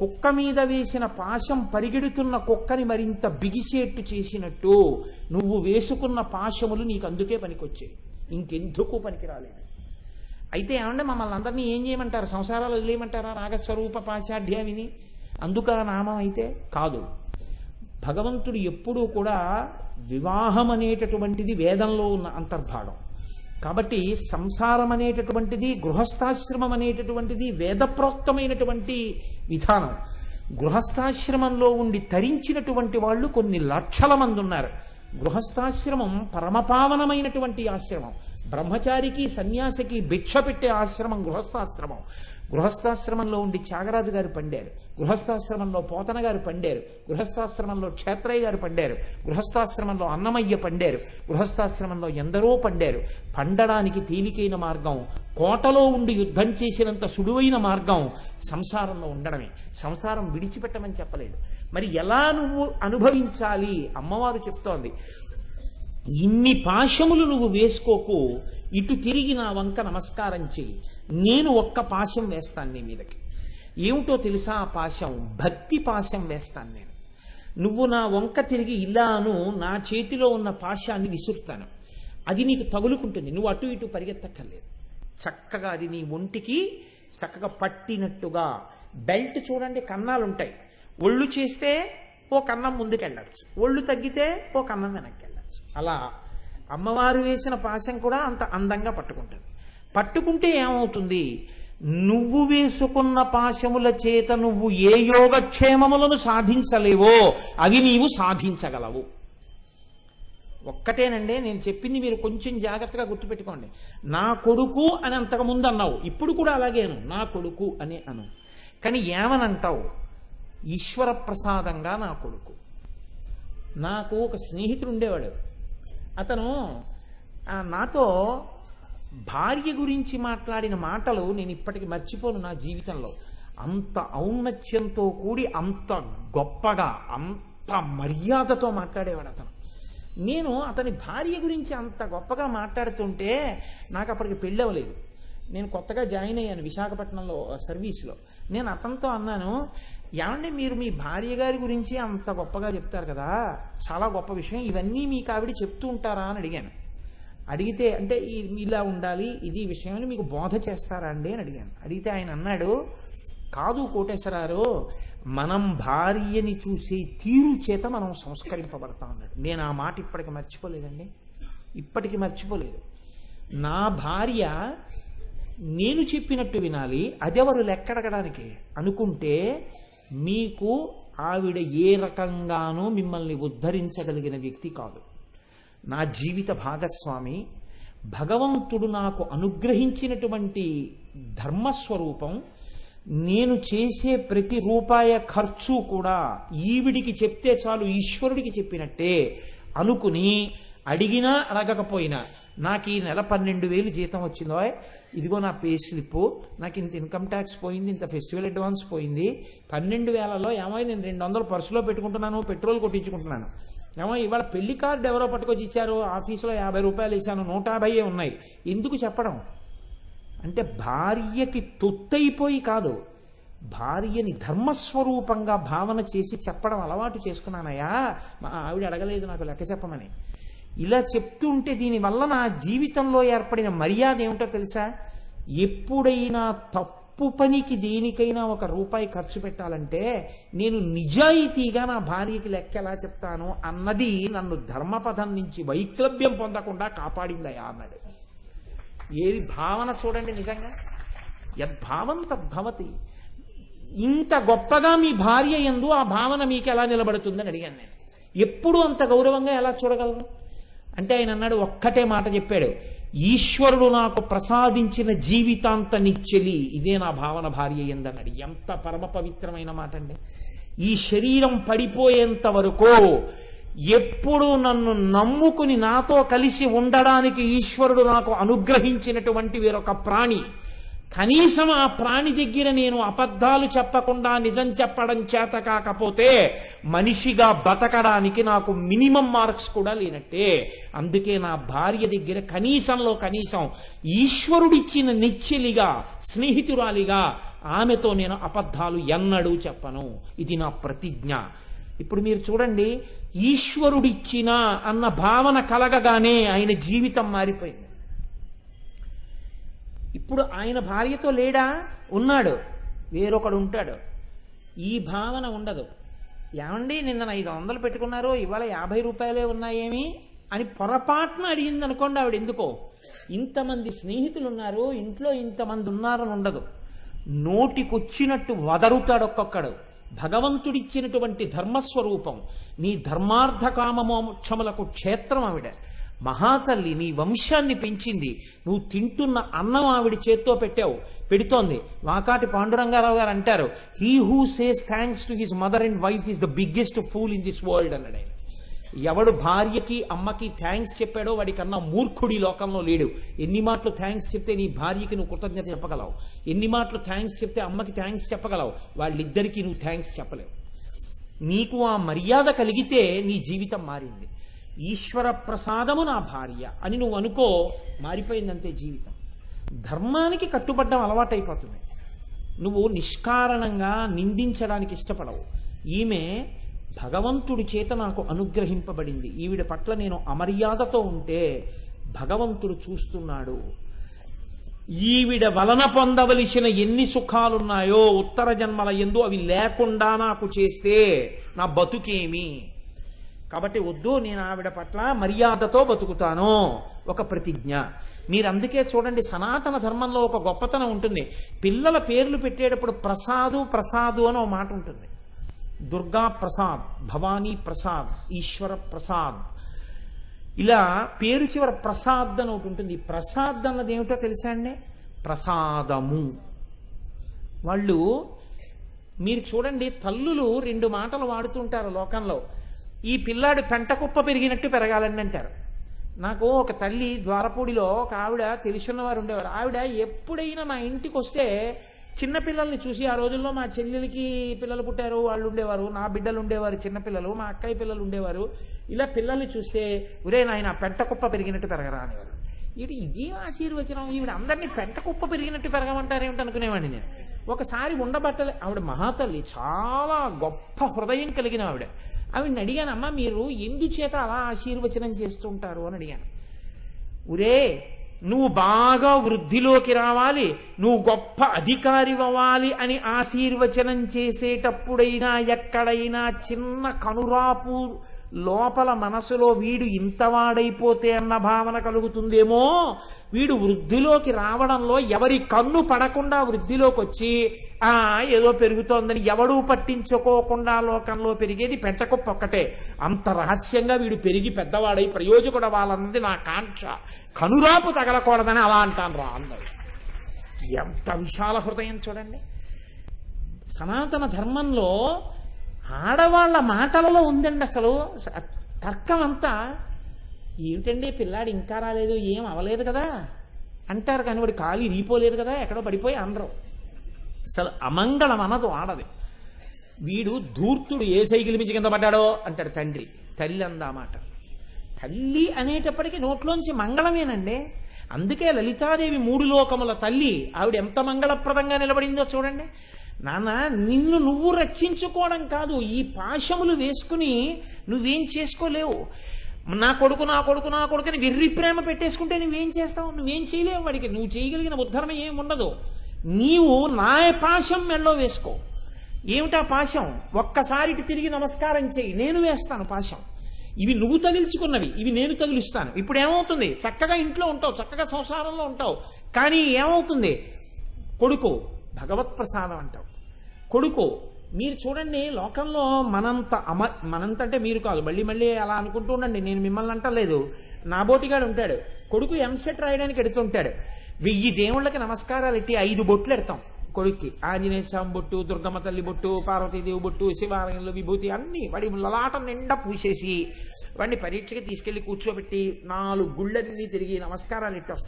కుక్క మీద వేసిన పాశం పరిగెడుతున్న కుక్కని మరింత బిగిసేట్టు చేసినట్టు నువ్వు వేసుకున్న పాశములు నీకు అందుకే పనికొచ్చాయి. ఇంకెందుకు పనికి రాలేదు అయితే ఏమంటే మమ్మల్ని అందరినీ ఏం చేయమంటారు? సంసారాలు వదిలేయమంటారా? రాగస్వరూప పాశాఢ్యామిని అందుక నామం అయితే కాదు. భగవంతుడు ఎప్పుడూ కూడా వివాహం అనేటటువంటిది వేదంలో ఉన్న అంతర్భాగం. కాబట్టి సంసారం అనేటటువంటిది గృహస్థాశ్రమం అనేటటువంటిది వేదప్రోక్తమైనటువంటి విధానం. గృహస్థాశ్రమంలో ఉండి తరించినటువంటి వాళ్ళు కొన్ని లక్షల మంది ఉన్నారు. గృహస్థాశ్రమం పరమపావనమైనటువంటి ఆశ్రమం. బ్రహ్మచారికి సన్యాసికి భిక్ష పెట్టే ఆశ్రమం గృహస్థాశ్రమం. గృహస్థాశ్రమంలో ఉండి త్యాగరాజు గారు పండారు. గృహస్థాశ్రమంలో పోతన గారు పండారు. గృహస్థాశ్రమంలో క్షేత్రయ్య గారు పండారు. గృహస్థాశ్రమంలో అన్నమయ్య పండారు. గృహస్థాశ్రమంలో ఎందరో పండారు. పండడానికి తేలికైన మార్గం కోటలో ఉండి యుద్ధం చేసినంత సుడువైన మార్గం సంసారంలో ఉండడమే. సంసారం విడిచిపెట్టమని చెప్పలేదు. మరి ఎలా నువ్వు అనుభవించాలి? అమ్మవారు చెప్తోంది. ఇన్ని పాశములు నువ్వు వేసుకోకు ఇటు తిరిగి నా వంక నమస్కారం చెయ్యి. నేను ఒక్క పాశం వేస్తాను నీ మీదకి. ఏమిటో తెలుసా ఆ పాశం? భక్తి పాశం వేస్తాను నేను. నువ్వు నా వంక తిరిగి ఇలాను నా చేతిలో ఉన్న పాశాన్ని విసురుతాను. అది నీకు తగులుకుంటుంది. నువ్వు అటు ఇటు పరిగెత్తక్కర్లేదు. చక్కగా అది నీ ఒంటికి చక్కగా పట్టినట్టుగా. బెల్ట్ చూడండి కన్నాలు ఉంటాయి ఒళ్ళు చేస్తే ఓ కన్నం ముందుకెళ్ళచ్చు. ఒళ్ళు తగ్గితే ఓ కన్నం వెనక్కి వెళ్ళచ్చు అలా అమ్మవారు వేసిన పాశం కూడా అంత అందంగా పట్టుకుంటుంది. పట్టుకుంటే ఏమవుతుంది? నువ్వు వేసుకున్న పాశముల చేత నువ్వు ఏ యోగక్షేమములను సాధించలేవో అవి నీవు సాధించగలవు. ఒక్కటేనండి నేను చెప్పింది మీరు కొంచెం జాగ్రత్తగా గుర్తుపెట్టుకోండి. నా కొడుకు అని అంతకుముందు అన్నావు. ఇప్పుడు కూడా అలాగేను నా కొడుకు అని అను. కానీ ఏమనంటావు? ఈశ్వర ప్రసాదంగా నా కొడుకు. నాకు ఒక స్నేహితుడు ఉండేవాడు అతను నాతో భార్య గురించి మాట్లాడిన మాటలు నేను ఇప్పటికి మర్చిపోను నా జీవితంలో. అంత ఔన్నత్యంతో కూడి అంత గొప్పగా అంత మర్యాదతో మాట్లాడేవాడు అతను. నేను అతని భార్య గురించి అంత గొప్పగా మాట్లాడుతుంటే నాకు అప్పటికి పెళ్ళి అవ్వలేదు నేను కొత్తగా జాయిన్ అయ్యాను విశాఖపట్నంలో సర్వీస్లో. నేను అతనితో అన్నాను ఏమండి మీరు మీ భార్య గారి గురించి అంత గొప్పగా చెప్తారు కదా చాలా గొప్ప విషయం ఇవన్నీ మీకు ఆవిడ చెప్తూ ఉంటారా? అని అడిగాను. అడిగితే అంటే ఇలా ఉండాలి ఇది విషయం మీకు బోధ చేస్తారా అండి? అని అడిగాను. అడిగితే ఆయన అన్నాడు కాదు కోటేశ్వరారు మనం భార్యని చూసే తీరు చేత మనం సంస్కరింపబడతాం అన్నాడు. నేను ఆ మాట ఇప్పటికి మర్చిపోలేదండి. ఇప్పటికి మర్చిపోలేదు. నా భార్య నేను చెప్పినట్టు వినాలి అదెవరు లెక్కడగడానికి? అనుకుంటే మీకు ఆవిడ ఏ రకంగానూ మిమ్మల్ని ఉద్ధరించగలిగిన వ్యక్తి కాదు. నా జీవిత భాగస్వామి భగవంతుడు నాకు అనుగ్రహించినటువంటి ధర్మస్వరూపం నేను చేసే ప్రతి రూపాయ ఖర్చు కూడా ఈవిడికి చెప్తే చాలు ఈశ్వరుడికి చెప్పినట్టే అనుకుని అడిగినా అడగకపోయినా నాకు ఈ నెల పన్నెండు వేలు జీతం వచ్చిందో. ఇదిగో నా పే స్లిప్. నాకు ఇంత ఇన్కమ్ ట్యాక్స్ పోయింది ఇంత ఫెస్టివల్ అడ్వాన్స్ పోయింది. పన్నెండు వేలలో ఏమో నేను రెండు వందలు పర్సులో పెట్టుకుంటున్నాను పెట్రోల్ కొట్టించుకుంటున్నాను. ఏమో ఇవాళ పెళ్ళి కార్డు ఎవరో పట్టుకొచ్చి ఇచ్చారు ఆఫీసులో యాభై రూపాయలు ఇచ్చాను నూట యాభై ఉన్నాయి. ఎందుకు చెప్పడం? అంటే భార్యకి తొత్తైపోయి కాదు. భార్యని ధర్మస్వరూపంగా భావన చేసి చెప్పడం అలవాటు చేసుకున్నానయ్యా. మా ఆవిడ అడగలేదు నాకు లెక్క చెప్పమని. ఇలా చెప్తుంటే దీనివల్ల నా జీవితంలో ఏర్పడిన మర్యాద ఏమిటో తెలుసా? ఎప్పుడైనా తప్పు పనికి దేనికైనా ఒక రూపాయి ఖర్చు పెట్టాలంటే నేను నిజాయితీగా నా భార్యకి లెక్క ఎలా చెప్తాను అన్నది నన్ను ధర్మపథం నుంచి వైక్లభ్యం పొందకుండా కాపాడిందయా అన్నాడు. ఏది భావన చూడండి నిజంగా. యద్భావం తద్భవతి. ఇంత గొప్పగా మీ భార్య ఎందు ఆ భావన మీకు ఎలా నిలబడుతుందని అడిగాను నేను. ఎప్పుడు అంత గౌరవంగా ఎలా చూడగలను? అంటే ఆయన అన్నాడు ఒక్కటే మాట చెప్పాడు ఈశ్వరుడు నాకు ప్రసాదించిన జీవితాంత నిచ్చెలి ఇదే నా భావన భార్య ఎందన్నాడు ఎంత పరమ పవిత్రమైన మాట అండి. ఈ శరీరం పడిపోయేంత వరకు ఎప్పుడు నన్ను నమ్ముకుని నాతో కలిసి ఉండడానికి ఈశ్వరుడు నాకు అనుగ్రహించినటువంటి వేరొక ప్రాణి. కనీసం ఆ ప్రాణి దగ్గర నేను అబద్ధాలు చెప్పకుండా నిజం చెప్పడం చేత కాకపోతే మనిషిగా బతకడానికి నాకు మినిమం మార్క్స్ కూడా లేనట్టే. అందుకే నా భార్య దగ్గర కనీసంలో కనీసం ఈశ్వరుడిచ్చిన నిచ్చెలిగా స్నేహితురాలిగా ఆమెతో నేను అబద్ధాలు ఎన్నడూ చెప్పను. ఇది నా ప్రతిజ్ఞ. ఇప్పుడు మీరు చూడండి ఈశ్వరుడిచ్చిన అన్న భావన కలగగానే ఆయన జీవితం మారిపోయింది. ఇప్పుడు ఆయన భార్యతో లేడా? ఉన్నాడు. వేరొకడు ఉంటాడు. ఈ భావన ఉండదు. ఏమండి నిన్న ఐదు వందలు పెట్టుకున్నారు ఇవాళ యాభై రూపాయలే ఉన్నాయేమి అని పొరపాటున అడిగింది అనుకోండి ఆవిడ ఎందుకో. ఇంతమంది స్నేహితులు ఉన్నారు ఇంట్లో ఇంతమంది ఉన్నారని ఉండదు. నోటికొచ్చినట్టు వదరుతాడు ఒక్కొక్కడు. భగవంతుడిచ్చినటువంటి ధర్మస్వరూపం నీ ధర్మార్థ కామమోక్షములకు క్షేత్రం ఆవిడ. మహాతల్లి నీ వంశాన్ని పెంచింది. నువ్వు తింటున్న అన్నం ఆవిడ చేత్తో పెట్టావు. పెడుతోంది. వాకాటి పాండురంగారావు గారు అంటారు he who says thanks to his mother and wife is the biggest fool in this world అన్నాడు ఆయన. ఎవడు భార్యకి అమ్మకి థ్యాంక్స్ చెప్పాడో వాడికన్నా మూర్ఖుడి లోకంలో లేడు. ఎన్ని మాటలు థ్యాంక్స్ చెప్తే నీ భార్యకి నువ్వు కృతజ్ఞత చెప్పగలవు? ఎన్ని మాటలు థ్యాంక్స్ చెప్తే అమ్మకి థ్యాంక్స్ చెప్పగలవు? వాళ్ళిద్దరికీ నువ్వు థ్యాంక్స్ చెప్పలేవు. నీకు ఆ మర్యాద కలిగితే నీ జీవితం మారింది. ఈశ్వర ప్రసాదము నా భార్య అని నువ్వు అనుకో మారిపోయిందంతే జీవితం. ధర్మానికి కట్టుబడ్డం అలవాటైపోతుంది. నువ్వు నిష్కారణంగా నిందించడానికి ఇష్టపడవు. ఈమె భగవంతుడి చేత నాకు అనుగ్రహింపబడింది. ఈవిడ పట్ల నేను అమర్యాదతో ఉంటే భగవంతుడు చూస్తున్నాడు. ఈవిడ వలన పొందవలసిన ఎన్ని సుఖాలున్నాయో ఉత్తర జన్మల ఎందు అవి లేకుండా నాకు చేస్తే నా బతుకేమి? కాబట్టి వద్దు నేను ఆవిడ పట్ల మర్యాదతో బతుకుతాను. ఒక ప్రతిజ్ఞ. మీరు అందుకే చూడండి సనాతన ధర్మంలో ఒక గొప్పతనం ఉంటుంది. పిల్లల పేర్లు పెట్టేటప్పుడు ప్రసాదు ప్రసాదు అని ఒక మాట ఉంటుంది. దుర్గా ప్రసాద్ భవానీ ప్రసాద్ ఈశ్వర ప్రసాద్. ఇలా పేరు చివర ప్రసాద్ అని ఒకటి ఉంటుంది. ప్రసాద్ అన్నది ఏమిటో తెలుసా అండి? ప్రసాదము. వాళ్ళు మీరు చూడండి తల్లులు రెండు మాటలు వాడుతుంటారు లోకంలో. ఈ పిల్లాడు పెంట కుప్ప పెరిగినట్టు పెరగాలని అంటారు. నాకు ఒక తల్లి ద్వారపూడిలో ఒక ఆవిడ తెలుసున్నవారు ఉండేవారు. ఆవిడ ఎప్పుడైనా మా ఇంటికి వస్తే చిన్నపిల్లల్ని చూసి ఆ రోజుల్లో మా చెల్లెలకి పిల్లలు పుట్టారు వాళ్ళు ఉండేవారు నా బిడ్డలు ఉండేవారు చిన్నపిల్లలు మా అక్కయ్య పిల్లలు ఉండేవారు. ఇలా పిల్లల్ని చూస్తే ఉరే నాయన పెంట కుప్ప పెరిగినట్టు పెరగరా అనేవారు. ఇది ఇదే ఆశీర్వచనం. ఈవిడ అందరినీ పెంట కుప్ప పెరిగినట్టు పెరగమంటారేమిటి అనుకునేవాడిని నేను. ఒకసారి ఉండబట్టలే ఆవిడ మహాతల్లి చాలా గొప్ప హృదయం కలిగిన ఆవిడ. ఆవిడని అడిగానమ్మా మీరు ఎందుచేత అలా ఆశీర్వచనం చేస్తుంటారు? అని అడిగాను. ఉరే నువ్వు బాగా వృద్ధిలోకి రావాలి నువ్వు గొప్ప అధికారి అవ్వాలి అని ఆశీర్వచనం చేసేటప్పుడైనా ఎక్కడైనా చిన్న కనురాపు లోపల మనసులో వీడు ఇంతవాడైపోతే అన్న భావన కలుగుతుందేమో? వీడు వృద్ధిలోకి రావడంలో ఎవరి కన్ను పడకుండా వృద్ధిలోకి వచ్చి ఆ ఏదో పెరుగుతోందని ఎవడూ పట్టించుకోకుండా లోకంలో పెరిగేది పెంటకొప్ప ఒక్కటే. అంత రహస్యంగా వీడు పెరిగి పెద్దవాడై ప్రయోజకుడు అవ్వాలన్నది నా కాంక్ష. కనురాపు తగలకూడదని అలా అంటాను రా అన్నది ఎంత విశాల హృదయం చూడండి. సనాతన ధర్మంలో ఆడవాళ్ళ మాటలలో ఉందండి అసలు. తర్కం అంతా ఏమిటండి పిల్లాడు ఇంకా రాలేదు ఏం అవలేదు కదా? అంటారు కానీ వాడి కాలు ఇరిగిపోలేదు కదా ఎక్కడో పడిపోయి అనరు. అసలు అమంగళం అనదు ఆడది. వీడు ధూర్తుడు ఏ సైకిల్ మించి కింద పడ్డాడో అంటాడు తండ్రి. తల్లి అందా మాట. తల్లి అనేటప్పటికీ నోట్లోంచి మంగళమేనండి. అందుకే లలితాదేవి మూడు లోకముల తల్లి. ఆవిడ ఎంత మంగళప్రదంగా నిలబడిందో చూడండి. నాన్న నిన్ను నువ్వు రక్షించుకోవడం కాదు. ఈ పాశములు వేసుకుని నువ్వేం చేసుకోలేవు. నా కొడుకు నా కొడుకు నా కొడుకుని వెర్రి ప్రేమ పెట్టేసుకుంటే నువ్వేం చేస్తావు? నువ్వేం చేయలేవు వాడికి. నువ్వు చేయగలిగిన ఉద్ధరణ ఏమి ఉండదు. నీవు నా పాశం మెళ్ళో వేసుకో. ఏమిటా పాశం? ఒక్కసారి తిరిగి నమస్కారం చేయి. నేను వేస్తాను పాశం. ఇవి నువ్వు తగిల్చుకున్నవి. ఇవి నేను తగిలిస్తాను. ఇప్పుడు ఏమవుతుంది? చక్కగా ఇంట్లో ఉంటావు. చక్కగా సంసారంలో ఉంటావు. కానీ ఏమవుతుంది? కొడుకు భగవత్ ప్రసాదం అంటావు. కొడుకు మీరు చూడండి లోకంలో మనంత అమ మనంత అంటే మీరు కాదు. మళ్ళీ మళ్ళీ అలా అనుకుంటూ ఉండండి. నేను మిమ్మల్ని అంటలేదు. నాబోటిగాడు ఉంటాడు. కొడుకు ఎంసెట్ రాయడానికి ఎడుతుంటాడు. వెయ్యి దేవుళ్ళకి నమస్కారాలు ఎట్టి ఐదు బొట్లు ఎడతాం కొడుక్కి. ఆంజనేయ స్వామి బొట్టు దుర్గమ్మ తల్లి బొట్టు పార్వతీదేవి బొట్టు శివాలయంలో విభూతి అన్ని వాడి లలాట నిండా పూసేసి వాడిని పరీక్షకి తీసుకెళ్ళి కూర్చోబెట్టి నాలుగు గుళ్ళన్నీ తిరిగి నమస్కారాలు ఇట్టి